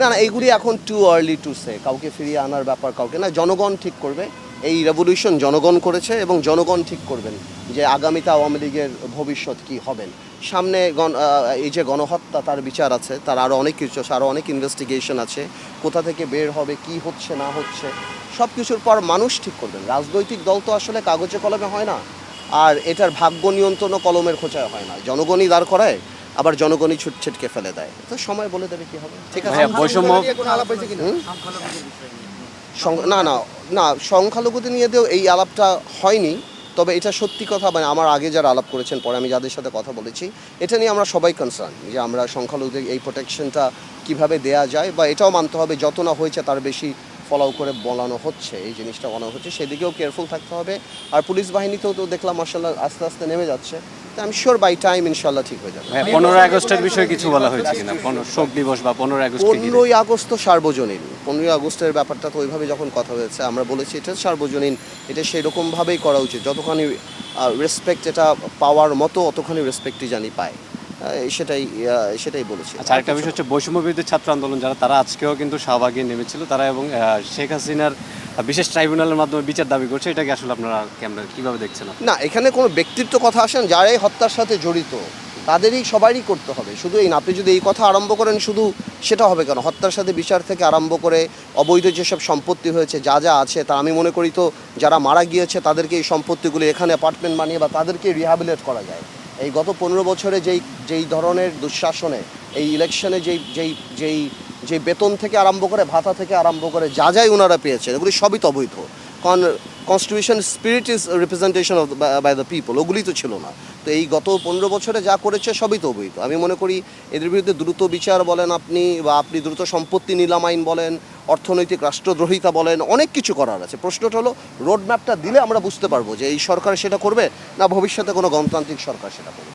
না না এইগুলি এখন টু আর্লি টু সে কাউকে ফিরিয়ে আনার ব্যাপার কাউকে না জনগণ ঠিক করবে। এই রেভলিউশন জনগণ করেছে এবং জনগণ ঠিক করবেন যে আগামীতে আওয়ামী লীগের ভবিষ্যৎ কি হবেন সামনে গণ এই যে গণহত্যা তার বিচার আছে তার আরও অনেক কিছু আছে আরও অনেক ইনভেস্টিগেশন আছে। কোথা থেকে বের হবে কি হচ্ছে না হচ্ছে সব কিছুর পর মানুষ ঠিক করবেন। রাজনৈতিক দল তো আসলে কাগজে কলমে হয় না। আর এটার ভাগ্য নিয়ন্ত্রণও কলমের খোঁচায় হয় না। জনগণই দাঁড় করায়। আবার জনগণই ছুট ছিটকে ফেলে দেয়। তো সময় বলে দেবে কি হবে? ঠিক আছে? বৈষম্য না না না সংখ্যালঘুদের নিয়ে দিয়েও এই আলাপটা হয়নি তবে এটা সত্যি কথা মানে আমার আগে যারা আলাপ করেছেন পরে আমি যাদের সাথে কথা বলেছি এটা নিয়ে আমরা সবাই কনসার্ন যে আমরা সংখ্যালঘুদের এই প্রোটেকশনটা কীভাবে দেয়া যায় বা এটাও মানতে হবে যত না হয়েছে তার বেশি ফলো করে বলানো হচ্ছে এই জিনিসটা বলানো হচ্ছে সেদিকেও কেয়ারফুল থাকতে হবে। আর পুলিশ বাহিনীতেও তো দেখলাম মার্শাল্লাহ আস্তে আস্তে নেমে যাচ্ছে। তো আমি শিওর বাই টাইম ইনশাল্লাহ ঠিক হয়ে যাবে। পনেরোই আগস্টের বিষয়ে কিছু বলা হয়েছে কিনা? শোক দিবস বা পনেরোই আগস্টকে ঘিরে পনেরোই আগস্ট তো সার্বজনীন। পনেরোই আগস্টের ব্যাপারটা তো ওইভাবে যখন কথা হয়েছে আমরা বলেছি এটা সার্বজনীন এটা সেরকমভাবেই করা উচিত। যতখানি রেসপেক্ট এটা পাওয়ার মতো অতখানি রেসপেক্টই জানি পায়। সেটাই সেটাই বলেছি। আচ্ছা আরেকটা বিষয় হচ্ছে বৈষম্য বিরোধী ছাত্র আন্দোলন যারা তারা আজকেও কিন্তু শাহবাগে নেমেছিল তারা এবং শেখ হাসিনার বিশেষ ট্রাইব্যুনালের মাধ্যমে বিচার দাবি করছে এটাকে আসলে আপনারা কেমন কীভাবে দেখছেন না এখানে কোনো ব্যক্তিত্ব কথা আসেন যারাই হত্যার সাথে জড়িত তাদেরই সবারই করতে হবে। শুধু এই না আপনি যদি এই কথা আরম্ভ করেন শুধু সেটা হবে কেন? হত্যার সাথে বিচার থেকে আরম্ভ করে অবৈধ যেসব সম্পত্তি হয়েছে যা যা আছে তা আমি মনে করি তো যারা মারা গিয়েছে তাদেরকে এই সম্পত্তিগুলি এখানে অ্যাপার্টমেন্ট বানিয়ে বা তাদেরকে রিহ্যাবিলেট করা যায়। এই গত পনেরো বছরে যেই যেই ধরনের দুঃশাসনে, এই ইলেকশনে যেই যেই যেই যে বেতন থেকে আরম্ভ করে ভাতা থেকে আরম্ভ করে যা যাই ওনারা পেয়েছেন, এগুলি সবই তো অবৈধ। কারণ constitution spirit is representation of by the people ওগুলি তো ছিল না। তো এই গত পনেরো বছরে যা করেছে সবই তো অবৈধ। আমি মনে করি এদের বিরুদ্ধে দ্রুত বিচার বলেন আপনি, বা আপনি দ্রুত সম্পত্তি নিলাম আইন বলেন অর্থনৈতিক রাষ্ট্রদ্রোহিতা বলেন, অনেক কিছু করার আছে। প্রশ্নটা হলো রোডম্যাপটা দিলে আমরা বুঝতে পারব যে এই সরকার সেটা করবে না ভবিষ্যতে কোনো গণতান্ত্রিক সরকার সেটা করবে।